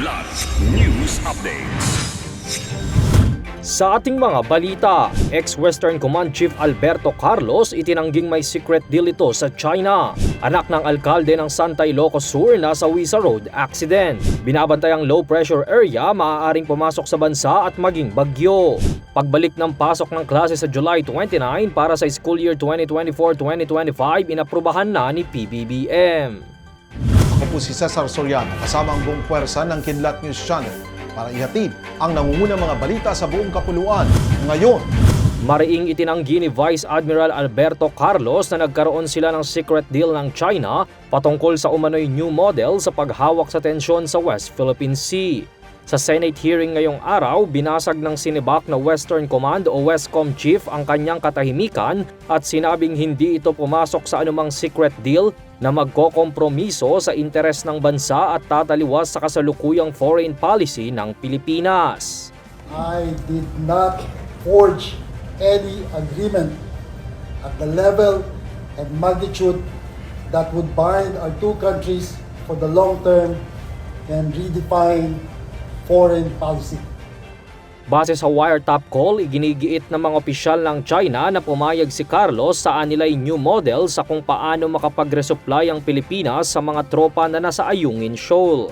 Kidlat News Updates. Sa ating mga balita, ex-Western Command Chief Alberto Carlos itinangging may secret deal ito sa China. Anak ng alkalde ng Santa Ilocos Sur na sa Wisa Road accident. Binabantay ang low pressure area maaaring pumasok sa bansa at maging bagyo. Pagbalik ng pasok ng klase sa July 29 para sa school year 2024-2025 inaprubahan na ni PBBM. Ako po si Cesar Soriano kasama ang buong puwersa ng Kidlat News Channel para ihatid ang nangungunang mga balita sa buong kapuluan ngayon. Mariing itinanggi ni Vice Admiral Alberto Carlos na nagkaroon sila ng secret deal ng China patungkol sa umano'y new model sa paghawak sa tensyon sa West Philippine Sea. Sa Senate hearing ngayong araw, binasag ng sinibak na Western Command o Westcom Chief ang kanyang katahimikan at sinabing hindi ito pumasok sa anumang secret deal na magkokompromiso sa interes ng bansa at tataliwas sa kasalukuyang foreign policy ng Pilipinas. I did not forge any agreement at the level and magnitude that would bind our two countries for the long term and redefine foreign policy. Base sa wiretap call, iginigiit ng mga opisyal ng China na pumayag si Carlos sa anilay new model sa kung paano makapag-resupply ang Pilipinas sa mga tropa na nasa Ayungin Shoal.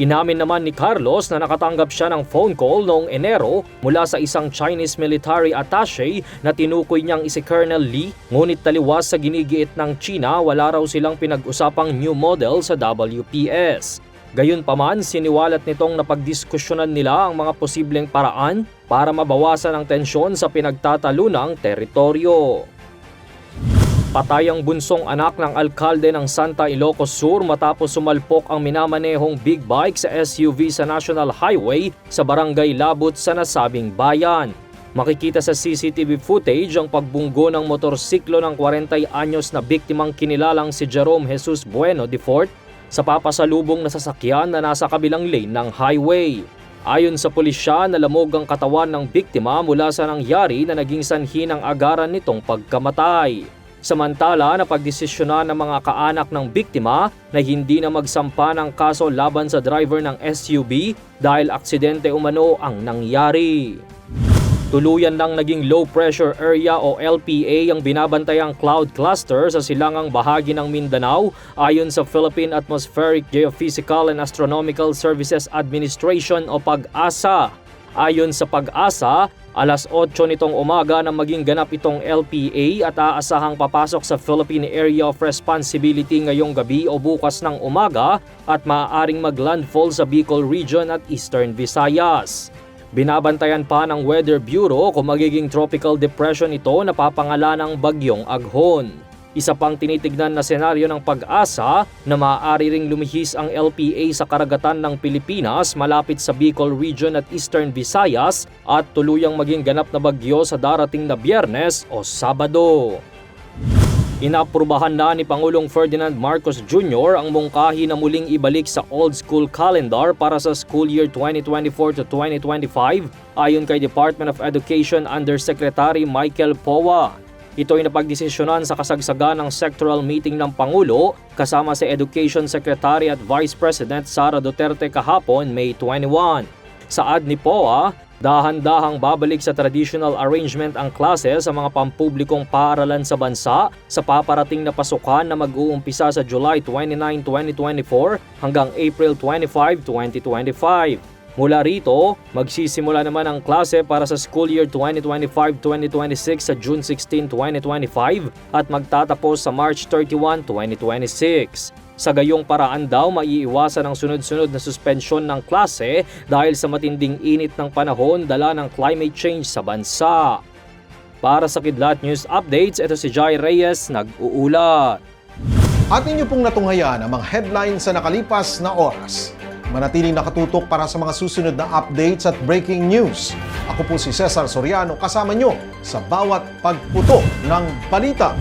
Inamin naman ni Carlos na nakatanggap siya ng phone call noong Enero mula sa isang Chinese military attaché na tinukoy niyang si Colonel Lee ngunit taliwas sa ginigiit ng China wala raw silang pinag-usapang new model sa WPS. Gayunpaman, siniwalat nitong napagdiskusyonan nila ang mga posibleng paraan para mabawasan ang tensyon sa pinagtatalunang teritoryo. Patay ang bunsong anak ng alkalde ng Santa Ilocos Sur matapos sumalpok ang minamanehong big bike sa SUV sa National Highway sa Barangay Labut sa nasabing bayan. Makikita sa CCTV footage ang pagbunggo ng motorsiklo ng 40 anyos na biktimang kinilalang si Jerome Jesus Bueno de Fort sa papasalubong na sasakyan na nasa kabilang lane ng highway. Ayon sa pulisya, nalamog ang katawan ng biktima mula sa nangyari na naging sanhi ng agaran nitong pagkamatay. Samantala, napagdesisyonan ng mga kaanak ng biktima na hindi na magsampa ng kaso laban sa driver ng SUV dahil aksidente umano ang nangyari. Tuluyan ng naging low pressure area o LPA ang binabantayang cloud cluster sa silangang bahagi ng Mindanao ayon sa Philippine Atmospheric Geophysical and Astronomical Services Administration o PAG-ASA. Ayon sa PAG-ASA, alas 8 nitong umaga na maging ganap itong LPA at aasahang papasok sa Philippine Area of Responsibility ngayong gabi o bukas ng umaga at maaaring maglandfall sa Bicol Region at Eastern Visayas. Binabantayan pa ng Weather Bureau kung magiging tropical depression ito na papangalanang Bagyong Aghon. Isa pang tinitignan na senaryo ng pag-asa na maaari ring lumihis ang LPA sa karagatan ng Pilipinas malapit sa Bicol Region at Eastern Visayas at tuluyang maging ganap na bagyo sa darating na biyernes o Sabado. Inaprubahan na ni Pangulong Ferdinand Marcos Jr. ang mungkahi na muling ibalik sa old school calendar para sa school year 2024 to 2025 ayon kay Department of Education Undersecretary Michael Powa. Ito ay napagdesisyonan sa kasagsagan ng sectoral meeting ng Pangulo kasama si Education Secretary at Vice President Sara Duterte kahapon May 21. Saad ni POA, dahan-dahang babalik sa traditional arrangement ang klase sa mga pampublikong paaralan sa bansa sa paparating na pasukan na mag-uumpisa sa July 29, 2024 hanggang April 25, 2025. Mula rito, magsisimula naman ang klase para sa school year 2025-2026 sa June 16, 2025 at magtatapos sa March 31, 2026. Sa gayong paraan daw maiiwasan ang sunod-sunod na suspensyon ng klase dahil sa matinding init ng panahon dala ng climate change sa bansa. Para sa Kidlat News Updates, ito si Jai Reyes nag-uulat. At ninyo pong natunghayan ang mga headlines sa nakalipas na oras. Manatiling nakatutok para sa mga susunod na updates at breaking news. Ako po si Cesar Soriano kasama nyo sa bawat pagputo ng balita.